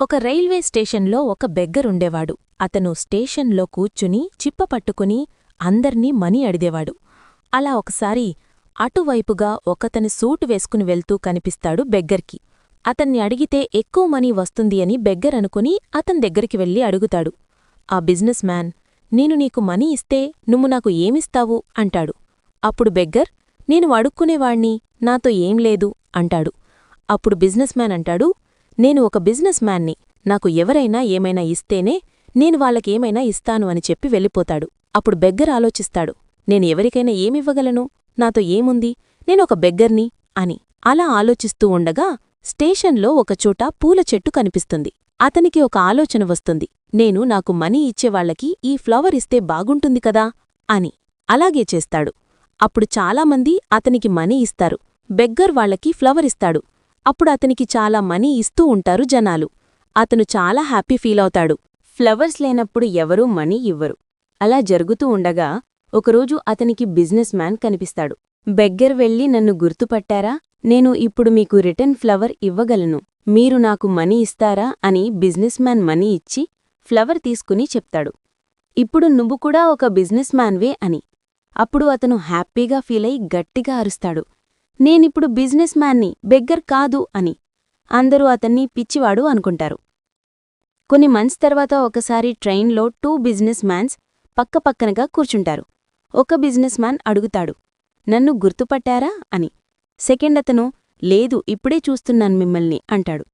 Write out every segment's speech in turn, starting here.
ఒక రైల్వే స్టేషన్లో ఒక బెగ్గరుండేవాడు. అతను స్టేషన్లో కూర్చుని చిప్ప పట్టుకుని అందర్నీ మనీ అడిదేవాడు అలా ఒకసారి అటువైపుగా ఒకతని సూటు వేసుకుని వెళ్తూ కనిపిస్తాడు బెగ్గర్కి. అతన్ని అడిగితే ఎక్కువ మనీ వస్తుంది అని బెగ్గర్ అనుకుని అతని దగ్గరికి వెళ్ళి అడుగుతాడు. ఆ బిజినెస్ మ్యాన్ నేను నీకు మనీ ఇస్తే నువ్వు నాకు ఏమిస్తావు? అంటాడు. అప్పుడు బెగ్గర్ నేను అడుక్కునేవాణ్ణి నాతో ఏం లేదు అంటాడు. అప్పుడు బిజినెస్ మ్యాన్ అంటాడు నేను ఒక బిజినెస్ మ్యాన్ని నాకు ఎవరైనా ఏమైనా ఇస్తేనే నేను వాళ్ళకేమైనా ఇస్తాను అని చెప్పి వెళ్ళిపోతాడు. అప్పుడు బెగ్గర్ ఆలోచిస్తాడు నేను ఎవరికైనా ఏమివ్వగలను? నాతో ఏముంది? నేనొక బెగ్గర్ని అని. అలా ఆలోచిస్తూ ఉండగా స్టేషన్లో ఒకచోట పూల చెట్టు కనిపిస్తుంది. అతనికి ఒక ఆలోచన వస్తుంది నేను నాకు మనీ ఇచ్చేవాళ్ళకి ఈ ఫ్లవర్ ఇస్తే బాగుంటుంది కదా అని. అలాగే చేస్తాడు. అప్పుడు చాలామంది అతనికి మనీ ఇస్తారు బెగ్గర్ వాళ్ళకి ఫ్లవర్ ఇస్తాడు. అప్పుడు అతనికి చాలా మనీ ఇస్తూ ఉంటారు జనాలు. అతను చాలా హ్యాపీ ఫీల్ అవుతాడు. ఫ్లవర్స్ లేనప్పుడు ఎవరూ మనీ ఇవ్వరు. అలా జరుగుతూ ఉండగా ఒకరోజు అతనికి బిజినెస్ మ్యాన్ కనిపిస్తాడు. బెగ్గర్ వెళ్ళి నన్ను గుర్తుపట్టారా? నేను ఇప్పుడు మీకు రిటర్న్ ఫ్లవర్ ఇవ్వగలను. మీరు నాకు మనీ ఇస్తారా? అని బిజినెస్ మ్యాన్ మనీ ఇచ్చి ఫ్లవర్ తీసుకుని చెప్తాడు. ఇప్పుడు నువ్వు కూడా ఒక బిజినెస్ మ్యాన్వే అని. అప్పుడు అతను హ్యాపీగా ఫీలై గట్టిగా అరుస్తాడు. నేనిప్పుడు బిజినెస్ మ్యాన్ని బెగ్గర్ కాదు అని. అందరూ అతన్ని పిచ్చివాడు అనుకుంటారు. కొన్ని మంత్స్ తర్వాత ఒకసారి ట్రైన్లో టూ బిజినెస్ మ్యాన్స్ పక్కపక్కనగా కూర్చుంటారు. ఒక బిజినెస్ మ్యాన్ అడుగుతాడు నన్ను గుర్తుపట్టారా? అని. సెకండ్ అతను లేదు ఇప్పుడే చూస్తున్నాను మిమ్మల్ని అంటాడు.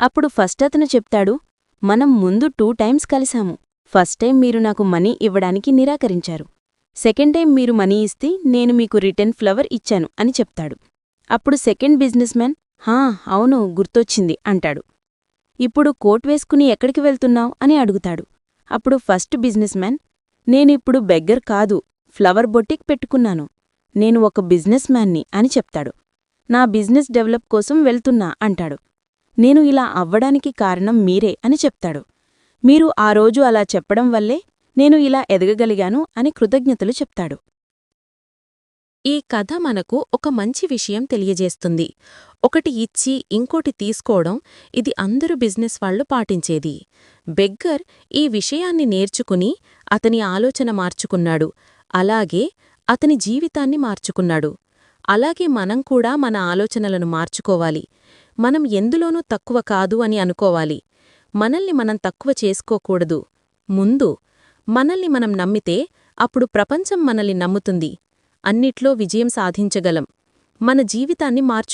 అప్పుడు ఫస్ట్ అతను చెప్తాడు మనం ముందు టూ టైమ్స్ కలిశాము ఫస్ట్ టైం మీరు నాకు మనీ ఇవ్వడానికి నిరాకరించారు. సెకండ్ టైం మీరు మనీ ఇస్తే నేను మీకు రిటర్న్ ఫ్లవర్ ఇచ్చాను అని చెప్తాడు. అప్పుడు సెకండ్ బిజినెస్ మ్యాన్ హా అవును గుర్తొచ్చింది అంటాడు. ఇప్పుడు కోట్ వేసుకుని ఎక్కడికి వెళ్తున్నావ్? అని అడుగుతాడు. అప్పుడు ఫస్ట్ బిజినెస్ మ్యాన్ నేనిప్పుడు బెగ్గర్ కాదు ఫ్లవర్ బొట్టిక్ పెట్టుకున్నాను. నేను ఒక బిజినెస్ మ్యాన్ని అని చెప్తాడు. నా బిజినెస్ డెవలప్ కోసం వెళ్తున్నా అంటాడు. నేను ఇలా అవ్వడానికి కారణం మీరే అని చెప్తాడు. మీరు ఆ రోజు అలా చెప్పడం వల్లే నేను ఇలా ఎదగగలిగాను అని కృతజ్ఞతలు చెప్తాడు. ఈ కథ మనకు ఒక మంచి విషయం తెలియజేస్తుంది. ఒకటి ఇచ్చి ఇంకోటి తీసుకోవడం ఇది అందరు బిజినెస్ వాళ్ళు పాటించేది. బెగ్గర్ ఈ విషయాన్ని నేర్చుకుని అతని ఆలోచన మార్చుకున్నాడు. అలాగే అతని జీవితాన్ని మార్చుకున్నాడు. అలాగే మనం కూడా మన ఆలోచనలను మార్చుకోవాలి. మనం ఎందులోనూ తక్కువ కాదు అని అనుకోవాలి. మనల్ని మనం తక్కువ చేసుకోకూడదు. ముందు మనల్ని మనం నమ్మితే అప్పుడు ప్రపంచం మనల్ని నమ్ముతుంది. అన్నిట్లో విజయం సాధించగలం. మన జీవితాన్ని మార్చు